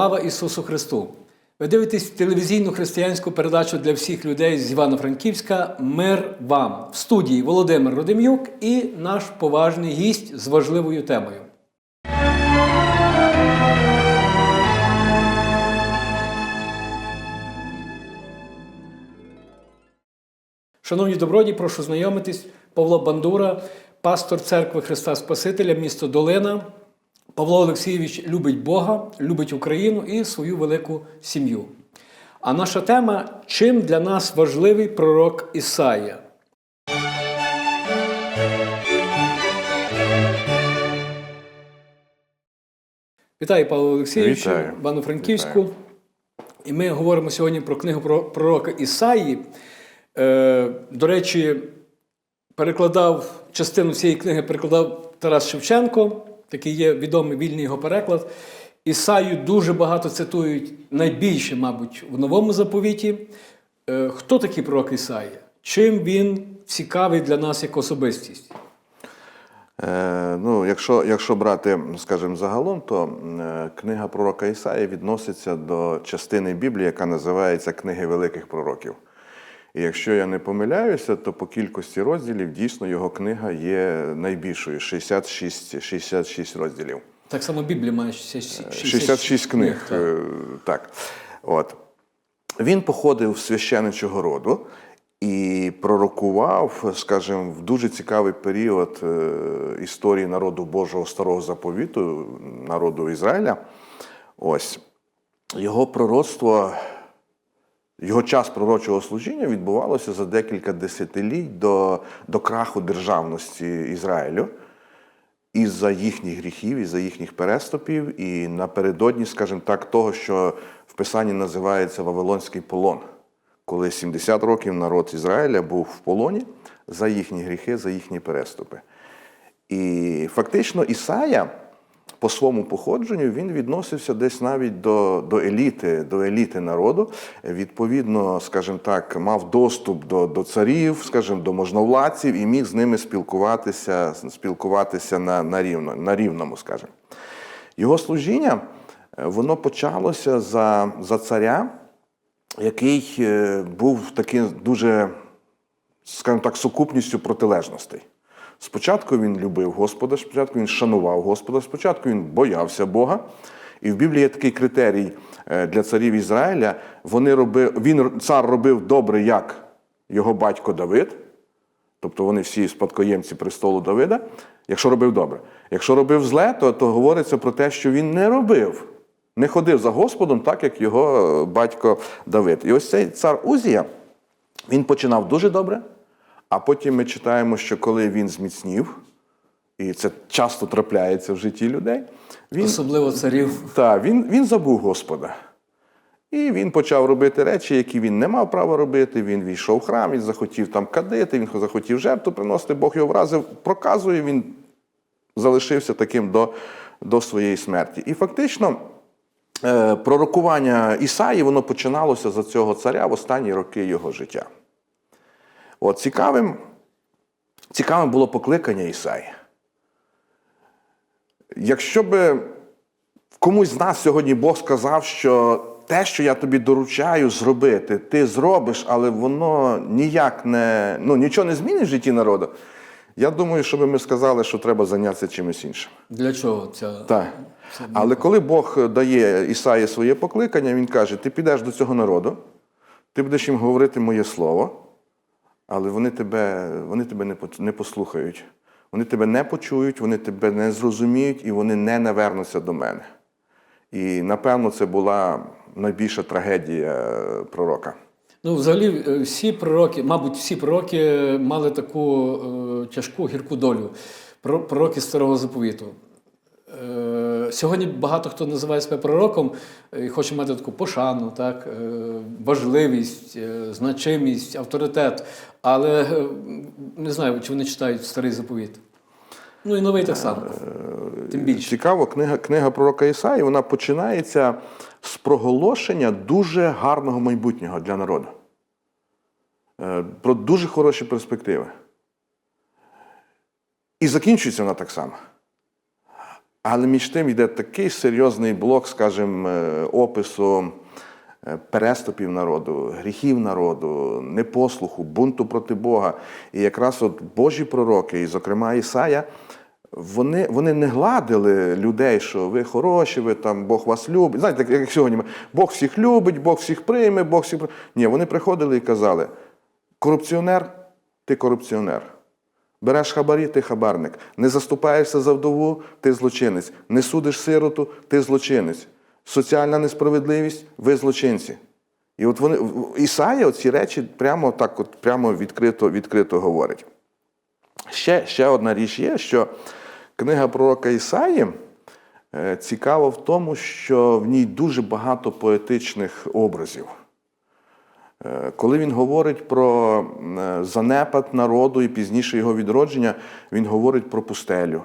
Слава Ісусу Христу! Ви дивитесь телевізійну християнську передачу для всіх людей з Івано-Франківська Мир вам в студії Володимир Родим'юк і наш поважний гість з важливою темою. Шановні добродії, прошу знайомитись. Павло Бандура, пастор церкви Христа Спасителя, місто Долина. Павло Олексійович любить Бога, любить Україну і свою велику сім'ю. А наша тема чим для нас важливий пророк Ісаїя? Вітаю, Павло Олексійович, Вітаю. Івано-Франківську. І ми говоримо сьогодні про книгу про пророка Ісаї. Е, до речі, перекладав частину цієї книги перекладав Тарас Шевченко, такий є відомий вільний його переклад. Ісаю дуже багато цитують, найбільше, мабуть, в новому заповіті. Е, хто такий пророк Ісаїя? Чим він цікавий для нас як особистість? Е, ну, якщо, якщо брати, скажімо, загалом, то е, книга пророка Ісаї відноситься до частини Біблії, яка називається Книги великих пророків. І якщо я не помиляюся, то по кількості розділів дійсно його книга є найбільшою 66, 66 розділів. Так само Біблія має 66, 66 книг. так. е, Так. От. Він походив з священичого роду і пророкував, скажімо, в дуже цікавий період е, історії народу Божого старого заповіту, народу Ізраїля. Ось. Його пророцтво, його час пророчого служіння відбувалося за декілька десятиліть до, до краху державності Ізраїлю із-за їхніх гріхів, із-за їхніх переступів, і напередодні, скажімо так, того, що в Писанні називається Вавилонський полон, коли 70 років народ Ізраїля був в полоні за їхні гріхи, за їхні переступи. І фактично Ісая по своєму походженню він відносився десь навіть до, до еліти, до еліти народу. Відповідно, скажімо так, мав доступ до, до царів, скажімо, до можновладців і міг з ними спілкуватися, спілкуватися на, на, рівно, на рівному, скажімо. Його служіння е, воно почалося за, за царя, який е, був таким дуже, скажімо так, сукупністю протилежностей. Спочатку він любив Господа, спочатку він шанував Господа, спочатку він боявся Бога. І в Біблії є такий критерій е, для царів Ізраїля. Вони робив, він, цар робив добре, як його батько Давид, тобто вони всі спадкоємці престолу Давида, якщо робив добре. Якщо робив зле, то, то говориться про те, що він не робив, не ходив за Господом, так як його е, батько Давид. І ось цей цар Узія, він починав дуже добре. А потім ми читаємо, що коли він зміцнів, і це часто трапляється в житті людей, він, Особливо царів. та, він, він забув Господа. І він почав робити речі, які він не мав права робити. Він війшов в храм, він захотів там кадити, він захотів жертву приносити, Бог його вразив, проказує, він залишився таким до, до своєї смерті. І фактично. е, Пророкування Ісаї воно починалося за цього царя в останні роки його життя. От цікавим, цікавим було покликання Ісаї. Якщо би комусь з нас сьогодні Бог сказав, що те, що я тобі доручаю зробити, ти зробиш, але воно ніяк не ну, нічого не змінить в житті народу. Я думаю, що би ми сказали, що треба зайнятися чимось іншим. Для чого ця? Так. Але коли Бог дає Ісаї своє покликання, він каже: ти підеш до цього народу, ти будеш їм говорити моє слово, але вони тебе, вони тебе не, по- не послухають. Вони тебе не почують, вони тебе не зрозуміють і вони не навернуться до мене. І напевно це була найбільша трагедія е, пророка. Ну, взагалі, е, всі пророки, мабуть, всі пророки мали таку е, тяжку гірку долю. Пророки старого заповіту. Е, сьогодні багато хто називає себе пророком і хоче мати таку пошану, так, е, важливість, е, значимість, авторитет. Але е, не знаю, чи вони читають старий заповіт. Ну і новий так само. Тим більше. Цікаво, книга, книга пророка Ісаї вона починається з проголошення дуже гарного майбутнього для народу. Про дуже хороші перспективи. І закінчується вона так само. Але між тим йде такий серйозний блок, скажімо, е, опису е, переступів народу, гріхів народу, непослуху, бунту проти Бога. І якраз от Божі пророки, і, зокрема, Ісая, вони, вони не гладили людей, що ви хороші, ви там Бог вас любить. Знаєте, як- сьогодні Бог всіх любить, Бог всіх прийме, Бог всіх. при-». Ні, вони приходили і казали: корупціонер, ти корупціонер. Береш хабарі, ти хабарник. Не заступаєшся за вдову, ти злочинець. Не судиш сироту, ти злочинець. Соціальна несправедливість, ви злочинці. І от вони Ісая оці речі прямо так, от прямо відкрито, відкрито говорить. Ще, ще одна річ є, що книга пророка Ісаї е, цікава в тому, що в ній дуже багато поетичних образів. Е, Коли він говорить про е, занепад народу і пізніше його відродження, він говорить про пустелю.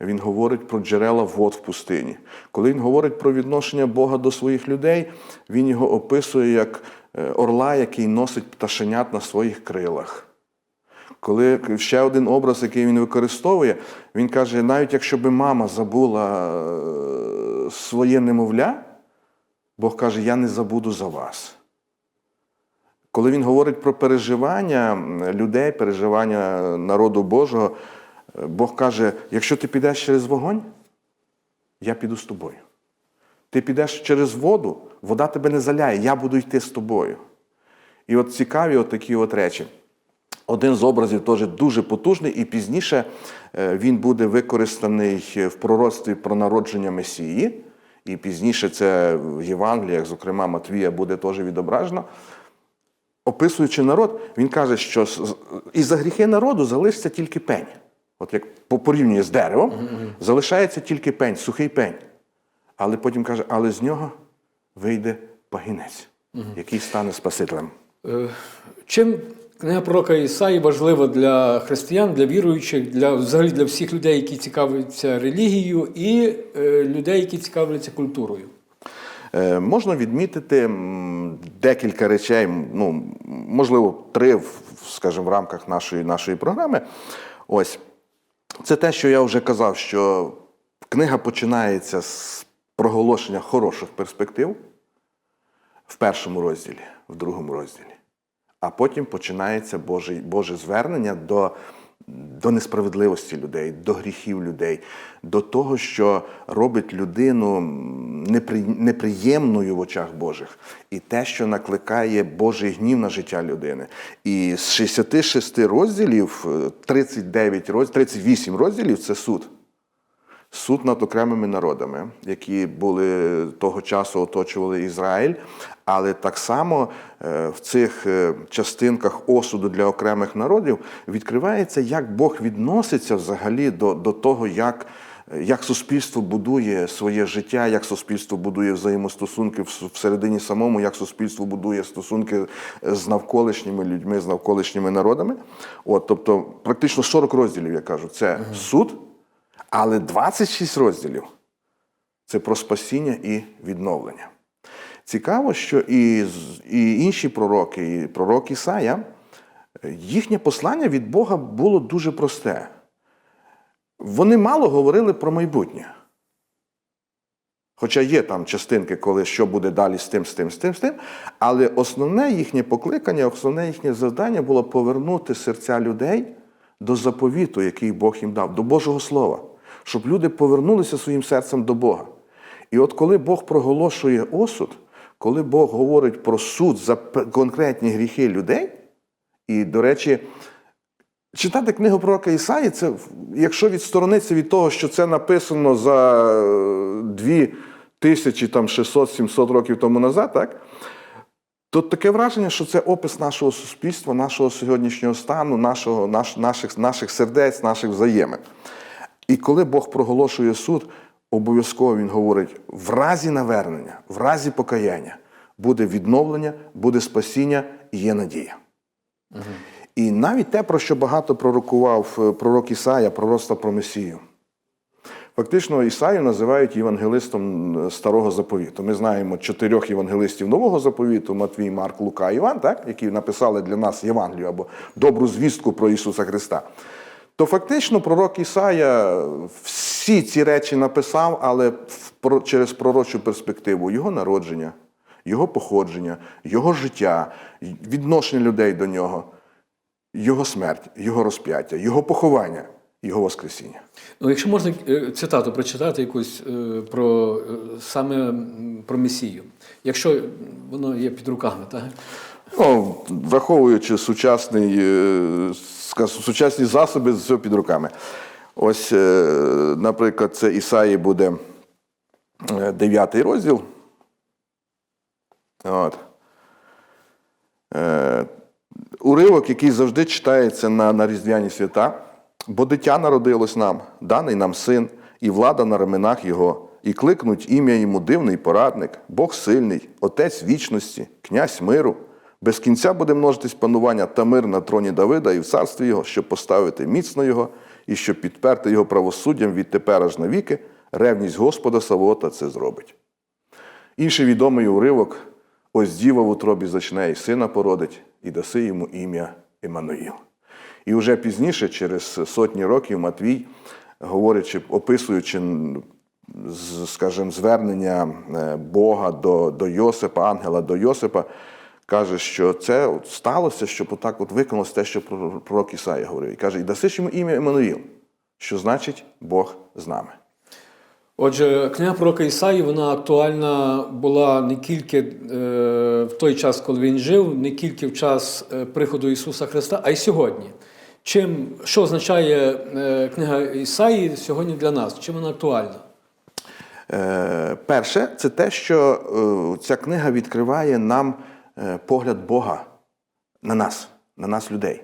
Він говорить про джерела вод в пустині. Коли він говорить про відношення Бога до своїх людей, він його описує як е, орла, який носить пташенят на своїх крилах. Коли ще один образ, який він використовує, він каже: навіть якщо би мама забула своє немовля, Бог каже, я не забуду за вас. Коли він говорить про переживання людей, переживання народу Божого, е, Бог каже: якщо ти підеш через вогонь, я піду з тобою. Ти підеш через воду, вода тебе не заляє, я буду йти з тобою. І от цікаві от такі от речі. Один з образів теж дуже потужний, і пізніше е, він буде використаний в пророцтві про народження Месії. І пізніше це в Євангеліях, зокрема Матвія, буде теж відображено. Описуючи народ, він каже, що з- з- із-за гріхи народу залишиться тільки пень. От як по- порівнює з деревом, залишається тільки пень, сухий пень. Але потім каже, але з нього вийде пагінець, який стане Спасителем. Е, Чим книга пророка Ісаї важлива для християн, для віруючих, для взагалі для всіх людей, які цікавляться релігією, і е, людей, які цікавляться культурою? Е, Можна відмітити декілька речей, ну, можливо, три, скажімо, в рамках нашої, нашої програми. Ось. Це те, що я вже казав, що книга починається з проголошення хороших перспектив в першому розділі, в другому розділі. А потім починається Боже, Боже звернення до, до несправедливості людей, до гріхів людей, до того, що робить людину непри, неприємною в очах Божих, і те, що накликає Божий гнів на життя людини. І з 66 розділів, е, 39 розділів, 38 розділів це суд суд над окремими народами, які були того часу оточували Ізраїль. Але так само е, в цих е, частинках осуду для окремих народів відкривається, як Бог відноситься взагалі до, до того, як. Як суспільство будує своє життя, як суспільство будує взаємостосунки всередині самому, як суспільство будує стосунки з навколишніми людьми, з навколишніми народами. От, тобто, практично 40 розділів, я кажу, це суд, але 26 розділів це про спасіння і відновлення. Цікаво, що і, і інші пророки, і пророк Ісая, їхнє послання від Бога було дуже просте. Вони мало говорили про майбутнє. Хоча є там частинки, коли що буде далі з тим, з тим, з тим, з тим. Але основне їхнє покликання, основне їхнє завдання було повернути серця людей до заповіту, який Бог їм дав, до Божого Слова, щоб люди повернулися своїм серцем до Бога. І от коли Бог проголошує осуд, коли Бог говорить про суд за конкретні гріхи людей, і, до речі, Читати книгу пророка Ісаї, це якщо відсторонитися від того, що це написано за е, дві тисячі там 600-700 років тому назад, так? То таке враження, що це опис нашого суспільства, нашого сьогоднішнього стану, нашого, наш, наших, наших сердець, наших взаємин. І коли Бог проголошує суд, обов'язково він говорить: в разі навернення, в разі покаяння буде відновлення, буде спасіння і є надія. І навіть те, про що багато пророкував е, пророк Ісая, пророцтво про Месію. Фактично, Ісаю називають євангелистом е, Старого заповіту. Ми знаємо чотирьох євангелистів Нового заповіту: Матвій, Марк, Лука Іван, так, які написали для нас Євангелію або добру звістку про Ісуса Христа. То фактично пророк Ісая всі ці речі написав, але через пророчу перспективу його народження, його походження, його життя, відношення людей до нього, його смерть, його розп'яття, його поховання, його воскресіння. Ну, якщо можна е, цитату прочитати якусь е, про е, саме про Месію, якщо воно є під руками, так? Ну, враховуючи сучасний, е, сучасні засоби, все під руками. Ось, е, наприклад, це Ісаї буде е, 9 розділ. От. Е, Уривок, який завжди читається на, на Різдвяні свята. Бо дитя народилось нам, даний нам син, і влада на раменах його, і кликнуть ім'я йому дивний порадник, Бог сильний, Отець вічності, князь миру. Без кінця буде множитись панування та мир на троні Давида і в царстві його, щоб поставити міцно його, і щоб підперти його правосуддям відтепер аж навіки, ревність Господа Савота це зробить. Інший відомий уривок: ось діва в утробі зачне і сина породить, і даси йому ім'я Еммануїл. І вже пізніше, через сотні років, Матвій, говорячи, описуючи, скажімо, звернення е, Бога до, до Йосипа, ангела до Йосипа, каже, що це от сталося, щоб отак от виконалося те, що прор- пророк Ісаїя говорив. І каже, і даси йому ім'я Еммануїл, що значить Бог з нами. Отже, книга пророка Ісаї вона актуальна була не тільки е, в той час, коли він жив, не тільки в час е, приходу Ісуса Христа, а й сьогодні. Чим, що означає е, книга Ісаї сьогодні для нас? Чим вона актуальна? Перше, це те, що ця книга відкриває нам погляд Бога на нас, на нас, людей.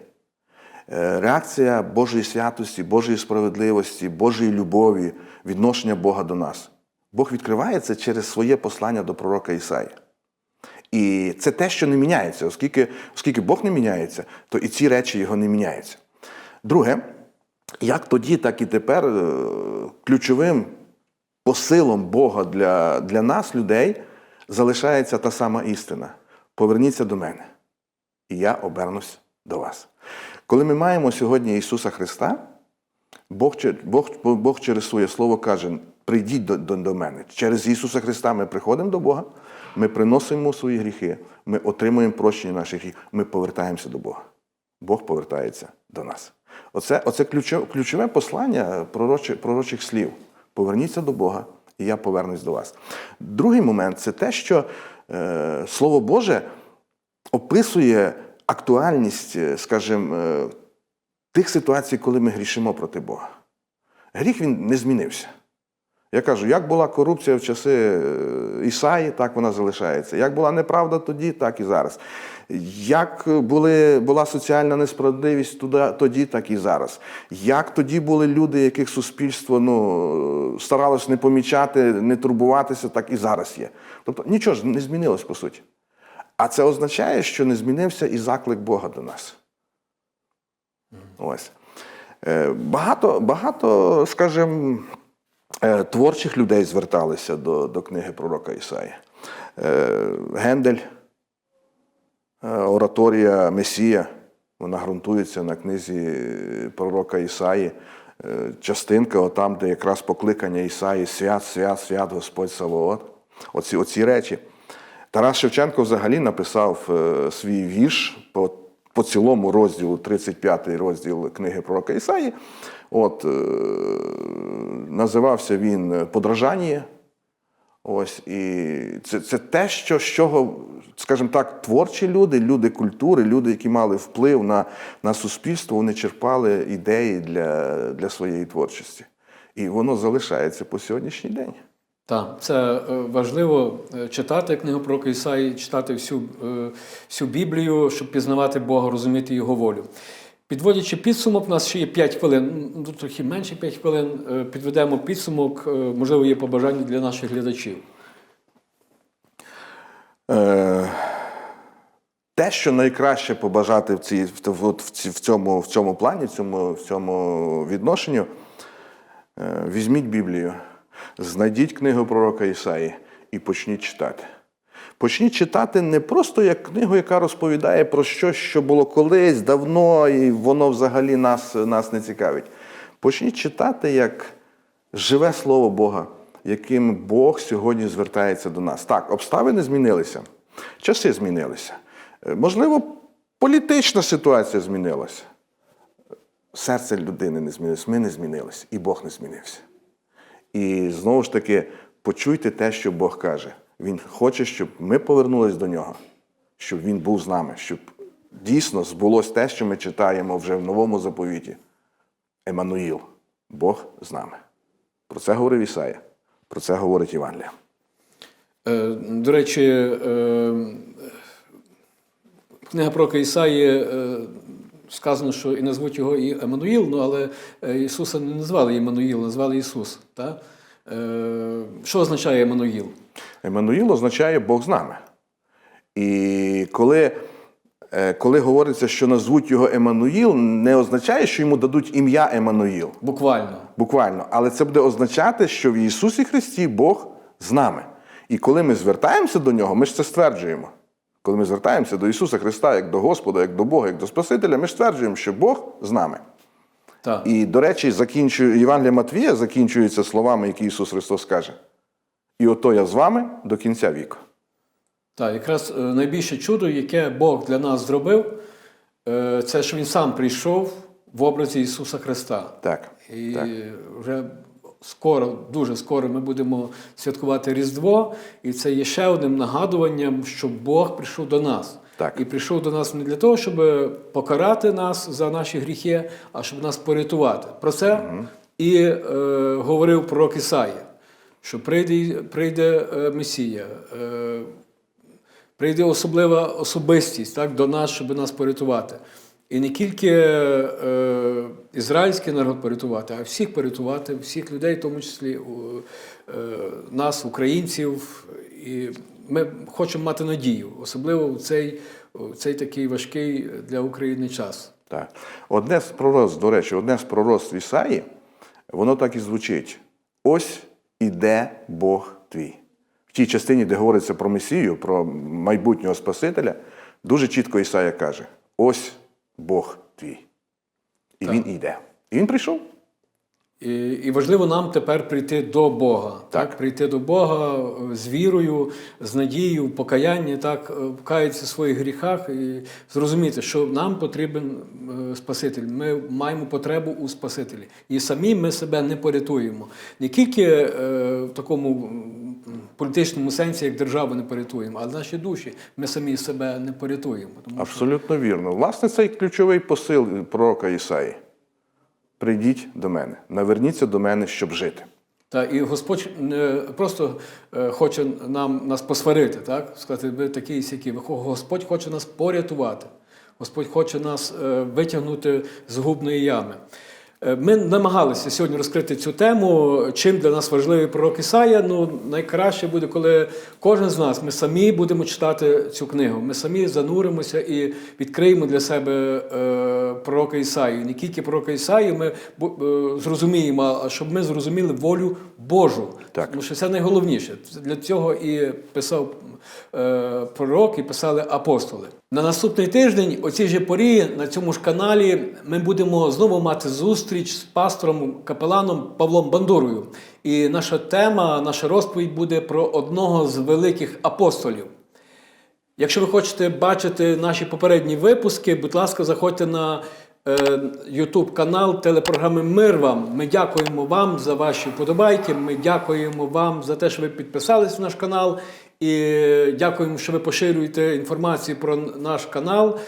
Е, Реакція Божої святості, Божої справедливості, Божої любові, відношення Бога до нас. Бог відкриває це через своє послання до пророка Ісаї. І це те, що не міняється, оскільки, оскільки Бог не міняється, то і ці речі його не міняються. Друге, як тоді, так і тепер е, ключовим посилом Бога для, для нас, людей, залишається та сама істина. Поверніться до мене, і я обернусь до вас. Коли ми маємо сьогодні Ісуса Христа, Бог, Бог, Бог через своє Слово каже: прийдіть до, до, до мене. Через Ісуса Христа ми приходимо до Бога, ми приносимо свої гріхи, ми отримуємо прощення наших гріхів, ми повертаємося до Бога. Бог повертається до нас. Оце, оце ключове, ключове послання пророчих, пророчих слів. Поверніться до Бога, і я повернусь до вас. Другий момент це те, що Слово Боже описує актуальність, е, скажімо, е, тих ситуацій, коли ми грішимо проти Бога. Гріх він не змінився. Я кажу, як була корупція в часи е, Ісаї, так вона залишається. Як була неправда тоді, так і зараз. Як були, була соціальна несправедливість туди, тоді, так і зараз. Як тоді були люди, яких суспільство ну, старалось не помічати, не турбуватися, так і зараз є. Тобто нічого ж не змінилось по суті. А це означає, що не змінився і заклик Бога до нас. Ось. Е, Багато, багато, скажімо, творчих людей зверталися до, до книги пророка Ісаї. Е, Гендель, е, ораторія Месія, вона ґрунтується на книзі пророка Ісаї. Е, Частинка, отам, де якраз покликання Ісаї свят, свят, свят, Господь Саваот. Оці, оці речі. Тарас Шевченко взагалі написав е, свій вірш по, по цілому розділу, 35-й розділ книги пророка Ісаї. От, е, називався він Подражання. Ось, і це, це те, що, з чого, скажімо так, творчі люди, люди культури, люди, які мали вплив на, на суспільство, вони черпали ідеї для, для своєї творчості. І воно залишається по сьогоднішній день. Так, це е, важливо е, читати книгу пророка Ісаї, читати всю, е, всю Біблію, щоб пізнавати Бога, розуміти Його волю. Підводячи підсумок, у нас ще є 5 хвилин, ну трохи менше 5 хвилин. е, Підведемо підсумок, е, можливо, є побажання для наших глядачів. Е, те, що найкраще побажати в, цій, в, цьому, в цьому плані, в цьому, в цьому відношенню, візьміть Біблію, знайдіть книгу пророка Ісаї і почніть читати. Почніть читати не просто як книгу, яка розповідає про щось, що було колись, давно, і воно взагалі нас, нас не цікавить. Почніть читати як живе Слово Бога, яким Бог сьогодні звертається до нас. Так, обставини змінилися, часи змінилися. Е, Можливо, політична ситуація змінилася. Серце людини не змінилось, ми не змінилися, і Бог не змінився. І знову ж таки, почуйте те, що Бог каже. Він хоче, щоб ми повернулись до нього, щоб він був з нами, щоб дійсно збулось те, що ми читаємо вже в новому заповіті. Еммануїл, Бог з нами. Про це говорив Ісая, про це говорить Євангелія. Е, До речі, е, книга пророка Ісаї е, сказано, що і назвуть його і Еммануїл, ну але Ісуса не назвали Іммануїл, назвали Ісус. Та? Е, Що означає Еммануїл? Еммануїл означає Бог з нами. І коли, е, коли говориться, що назвуть його Еммануїл, не означає, що йому дадуть ім'я Еммануїл. Буквально. Буквально, але це буде означати, що в Ісусі Христі Бог з нами. І коли ми звертаємося до Нього, ми ж це стверджуємо. Коли ми звертаємося до Ісуса Христа як до Господа, як до Бога, як до Спасителя, ми ж стверджуємо, що Бог з нами. Так. І, до речі, закінчую Євангелія Матвія закінчується словами, які Ісус Христос каже. І ото я з вами до кінця віку. Так, якраз е, найбільше чудо, яке Бог для нас зробив, е, це що Він сам прийшов в образі Ісуса Христа. Так. І так. вже скоро, дуже скоро ми будемо святкувати Різдво, і це є ще одним нагадуванням, що Бог прийшов до нас. Так. І прийшов до нас не для того, щоб покарати нас за наші гріхи, а щоб нас порятувати. Про це і е, говорив пророк Ісаїя, що прийде, прийде е, Месія. Е, прийде особлива особистість так, до нас, щоб нас порятувати. І не тільки е, ізраїльський народ порятувати, а всіх порятувати, всіх людей, в тому числі е, нас, українців. І ми хочемо мати надію, особливо в цей, в цей такий важкий для України час. Так. Одне з пророцтв, до речі, одне з пророцтв Ісаї, воно так і звучить: ось іде Бог твій. В тій частині, де говориться про Месію, про майбутнього Спасителя, дуже чітко Ісая каже: ось Бог твій. І він іде. І він прийшов. І, і важливо нам тепер прийти до Бога, так. Так. прийти до Бога е, з вірою, з надією, в покаянні, так, е, покаятися в своїх гріхах і зрозуміти, що нам потрібен е, Спаситель. Ми маємо потребу у Спасителі. І самі ми себе не порятуємо. Не тільки е, в такому політичному сенсі, як державу не порятуємо, але наші душі ми самі себе не порятуємо. Тому що Абсолютно вірно. Власне, цей ключовий посил пророка Ісаї. Прийдіть до мене, наверніться до мене, щоб жити. Та і Господь не просто е, хоче нам нас посварити, так сказати, ви такі сякі. Господь хоче нас порятувати. Господь хоче нас е, витягнути з губної ями. Е, Ми намагалися сьогодні розкрити цю тему. Чим для нас важливий пророк Ісая. Ну найкраще буде, коли кожен з нас ми самі будемо читати цю книгу. Ми самі зануримося і відкриємо для себе е, пророка Ісаї. Не тільки пророка Ісаї, ми е, зрозуміємо, а щоб ми зрозуміли волю Божу. Так. Тому що це найголовніше. Для цього і писав пророк, і писали апостоли. На наступний тиждень, о цій же порі, на цьому ж каналі, ми будемо знову мати зустріч з пастором капеланом Павлом Бандурою. І наша тема, наша розповідь буде про одного з великих апостолів. Якщо ви хочете бачити наші попередні випуски, будь ласка, заходьте на е, YouTube канал телепрограми Мир вам. Ми дякуємо вам за ваші вподобайки. Ми дякуємо вам за те, що ви підписались в наш канал. І дякуємо, що ви поширюєте інформацію про наш канал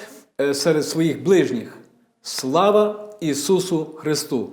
е, серед своїх ближніх. Слава Ісусу Христу!